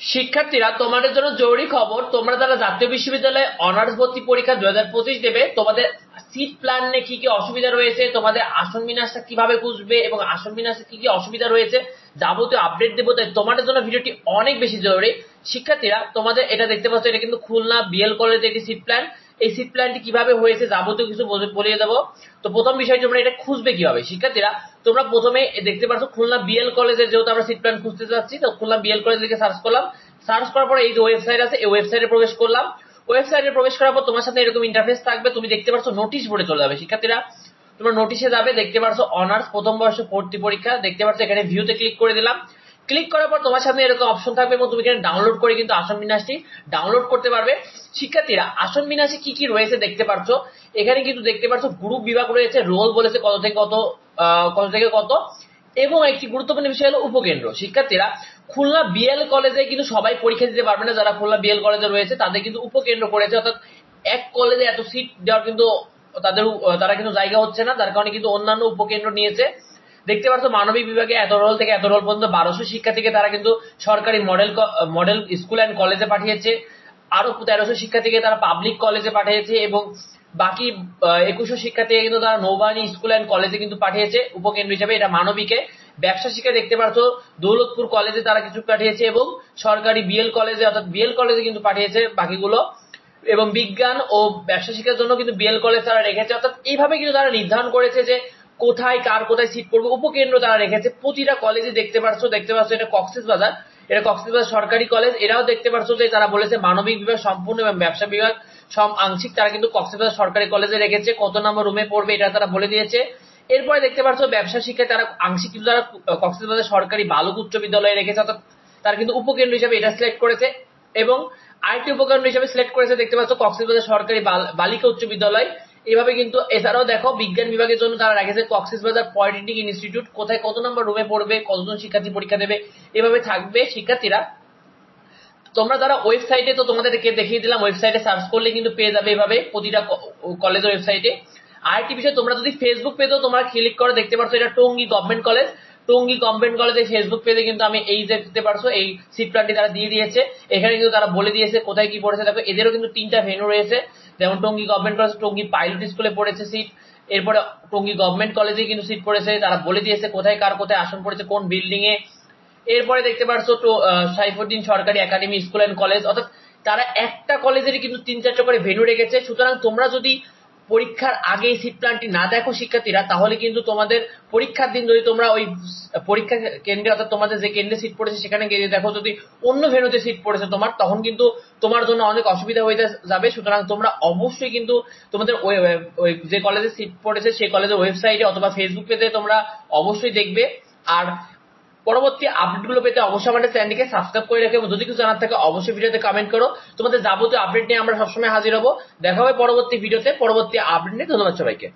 শিক্ষার্থীরা, তোমাদের জন্য জরুরি খবর, তোমরা যারা জাতীয় বিশ্ববিদ্যালয়ে অনার্স ভর্তি পরীক্ষা দু হাজার পঁচিশ দেবে, তোমাদের সিট প্ল্যান নিয়ে কি কি অসুবিধা রয়েছে, তোমাদের আসন বিন্যাসটা কীভাবে বুঝবে এবং আসন বিন্যাসে কি কি অসুবিধা রয়েছে যাবতীয় আপডেট দেবো, তাই তোমাদের জন্য ভিডিওটি অনেক বেশি জরুরি। শিক্ষার্থীরা, তোমাদের এটা দেখতে পাচ্ছ, এটা কিন্তু খুলনা বিএল কলেজের একটি সিট প্ল্যান এই সিট প্ল্যানটি কীভাবে হয়েছে যাবতীয় কিছু বলে- বলিয়ে দেবো। তো প্রথম বিষয় তোমরা এটা খুঁজবে কীভাবে? শিক্ষার্থীরা তোমরা প্রথমে দেখতে পারছ খুলনা বিএল কলেজের যেহেতু আমরা সিট প্ল্যান খুঁজতে যাচ্ছি, তো খুলনা বিএল কলেজ লিখে সার্চ করলাম। সার্চ করার পরে এই যে ওয়েবসাইট আছে, এই ওয়েবসাইটে প্রবেশ করলাম। ওয়েবসাইটে প্রবেশ করার পর তোমার সাথে এরকম ইন্টারফেস থাকবে। তুমি দেখতে পারছ নোটিশ বোর্ডে চলে যাবে, শিক্ষার্থীরা। তোমরা নোটিশে যাবে, দেখতে পারছ অনার্স প্রথম বর্ষ ভর্তি পরীক্ষা। দেখতে পাচ্ছ এখানে ভিউতে ক্লিক করে দিলাম। ক্লিক করার পর তোমার সামনে এরকম অপশন থাকবে এবং তুমি ডাউনলোড করে কিন্তু আসন বিন্যাসটি ডাউনলোড করতে পারবে। শিক্ষার্থীরা আসন বিন্যাসে কি কি রয়েছে দেখতে পাচ্ছ এখানে কিন্তু দেখতে পাচ্ছ গ্রুপ বিভাগ রয়েছে রোল বলেছে কত থেকে কত কত থেকে কত? এবং একটি গুরুত্বপূর্ণ বিষয় হলো উপকেন্দ্র। শিক্ষার্থীরা, খুলনা বিএল কলেজে কিন্তু সবাই পরীক্ষা দিতে পারবে না, যারা খুলনা বিএল কলেজে রয়েছে, তাদের কিন্তু উপকেন্দ্র করেছে। অর্থাৎ এক কলেজে এত সিট দেওয়ার কিন্তু তাদের, তারা কিন্তু জায়গা হচ্ছে না, যার কারণে কিন্তু অন্যান্য উপকেন্দ্র নিয়েছে। দেখতে পাচ্ছ মানবিক বিভাগে এত রোল থেকে এত রোল পর্যন্ত বারোশো শিক্ষার্থীকে তারা কিন্তু সরকারি মডেল মডেল স্কুল অ্যান্ড কলেজে পাঠিয়েছে। আরও তেরোশো শিক্ষার্থীকে তারা পাবলিক কলেজে পাঠিয়েছে এবং বাকি একুশশো শিক্ষার্থীকে কিন্তু তারা নৌবাহিনী স্কুল অ্যান্ড কলেজে কিন্তু পাঠিয়েছে উপকেন্দ্র হিসেবে। এটা মানবিকে। ব্যবসা শিক্ষা দেখতে পাচ্ছ দৌলতপুর কলেজে তারা কিছু পাঠিয়েছে এবং সরকারি বিএল কলেজে অর্থাৎ বিএল কলেজে কিন্তু পাঠিয়েছে বাকিগুলো। এবং বিজ্ঞান ও ব্যবসা শিক্ষার জন্য কিন্তু বিএল কলেজ তারা রেখেছে। অর্থাৎ এইভাবে কিন্তু তারা নির্ধারণ করেছে যে কোথায়, কার কোথায় সিট পড়বে, উপকেন্দ্র তারা রেখেছে। প্রতিটা কলেজে দেখতে পারছ, দেখতে পাচ্ছ এটা কক্সেস বাজার। এটা কক্সেস বাজার সরকারি কলেজ এরাও দেখতে পাচ্ছ যে তারা বলেছে মানবিক বিভাগ, সম্পূর্ণ এবং ব্যবসা বিভাগ সব আংশিক তারা কিন্তু কক্সেস বাজার সরকারি কলেজে রেখেছে। কত নম্বর রুমে পড়বে এটা তারা বলে দিয়েছে। এরপরে দেখতে পাচ্ছ ব্যবসা শিক্ষায় তারা আংশিক কিন্তু তারা কক্সেস বাজার সরকারি বালক উচ্চ বিদ্যালয়ে রেখেছে, অর্থাৎ তারা কিন্তু উপকেন্দ্র হিসেবে এটা সিলেক্ট করেছে। এবং আরেকটি উপকেন্দ্র হিসেবে সিলেক্ট করেছে, দেখতে পাচ্ছ কক্সবাজার সরকারি বালিকা উচ্চ বিদ্যালয়। এভাবে কিন্তু এছাড়াও দেখো, বিজ্ঞান বিভাগের জন্য তারা রেখেছে কক্সিস বাজার পলিটেকনিক ইনস্টিটিউট। কোথায় কত নম্বর রুমে পড়বে, কতজন শিক্ষার্থী পরীক্ষা দেবে, এভাবে থাকবে শিক্ষার্থীরা। তোমরা যারা ওয়েবসাইটে তো তোমাদেরকে দেখিয়ে দিলাম ওয়েবসাইটে সার্চ করলে কিন্তু পেয়ে যাবে এভাবে প্রতিটা কলেজের ওয়েবসাইটে আরেকটি বিষয়, তোমরা যদি ফেসবুক পেজেও তোমরা ক্লিক করে, দেখতে পারছ এটা Tongi government college Tongi government কলেজের ফেসবুক পেজে কিন্তু আমি এই যে দেখতে পারছ। এই সিট প্ল্যানটি তারা দিয়ে দিয়েছে। এখানে কিন্তু তারা বলে দিয়েছে কোথায় কি পড়েছে। দেখো, এদেরও কিন্তু তিনটা ভেন্যু রয়েছে। যেমন Tongi government college Tongi pilot স্কুলে পড়েছে সিট এরপরে টঙ্গী গভর্নমেন্ট কলেজে কিন্তু সিট পড়েছে। তারা বলে দিয়েছে কোথায়, কার কোথায় আসন পড়েছে, কোন বিল্ডিং এ। এরপরে দেখতে পারছ সাইফুদ্দিন সরকারি একাডেমি স্কুল অ্যান্ড কলেজ অর্থাৎ তারা একটা কলেজেরই কিন্তু তিন চারটা করে ভেন্যু রেখেছে। সুতরাং তোমরা যদি পরীক্ষার আগে এই সিট প্ল্যানটি না দেখো শিক্ষার্থীরা, তাহলে কিন্তু তোমাদের পরীক্ষার দিন যদি তোমরা ওই পরীক্ষা কেন্দ্রে অর্থাৎ তোমাদের যে কেন্দ্রে সিট পড়েছে সেখানে গিয়ে দেখো যদি অন্য ভেন্যুতে সিট পড়েছে তোমার, তখন কিন্তু তোমার জন্য অনেক অসুবিধা হয়ে যাবে। সুতরাং তোমরা অবশ্যই কিন্তু তোমাদের ওই যে কলেজে সিট পড়েছে সেই কলেজের ওয়েবসাইটে অথবা ফেসবুক পেজে তোমরা অবশ্যই দেখবে। আর পরবর্তী আপডেটগুলো পেতে অবশ্যই আমাদের চ্যানেলটিকে সাবস্ক্রাইব করে রাখে যদি কিছু জানার থাকে অবশ্যই ভিডিওতে কমেন্ট করো। তোমাদের যাবতীয় আপডেট নিয়ে আমরা সবসময় হাজির হব। দেখা হবে পরবর্তী ভিডিওতে। পরবর্তী আপডেট নিয়ে ধন্যবাদ সবাইকে।